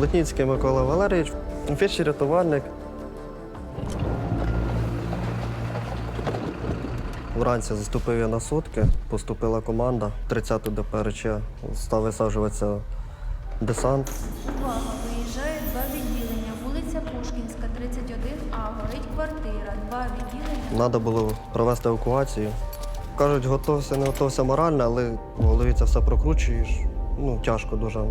Плотніцький Микола Валерійович, фельдшер рятувальник. Вранці заступив я на сутки, поступила команда 30 ДПРЧ, став висаджуватися десант. Увага! Виїжджає два відділення. Вулиця Пушкінська, 31А. Горить квартира. Два відділення. Треба було провести евакуацію. Кажуть, готовся, не готовся морально, але в голові це все прокручуєш. Ну, тяжко дуже.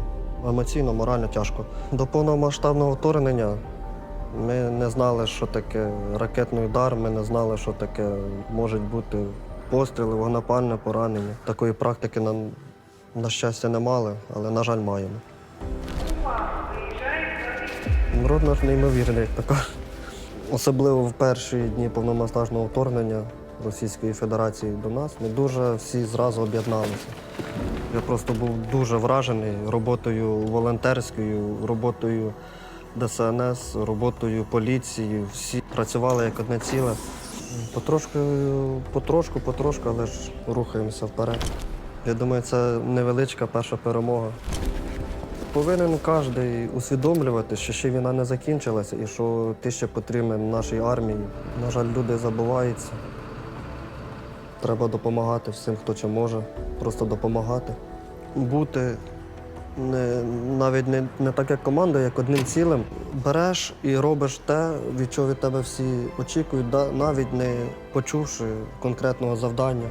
Емоційно, морально тяжко. До повномасштабного вторгнення ми не знали, що таке ракетний удар, ми не знали, що таке можуть бути постріли, вогнепальне поранення. Такої практики, на, на щастя, не мали, але, на жаль, маємо. Народ наш неймовірний, то. Особливо в перші дні повномасштабного вторгнення Російської Федерації до нас ми дуже всі зразу об'єдналися. Я просто був дуже вражений роботою волонтерською, роботою ДСНС, роботою поліції. Всі працювали як одне ціле. Потрошку, потрошку, потрошку, але ж рухаємося вперед. Я думаю, це невеличка перша перемога. Повинен кожен усвідомлювати, що ще війна не закінчилася і що ти ще потрібен нашій армії. На жаль, люди забуваються. Треба допомагати всім, хто чим може, просто допомагати. Бути не, навіть не, не так, як команда, як одним цілим. Береш і робиш те, від чого від тебе всі очікують, навіть не почувши конкретного завдання.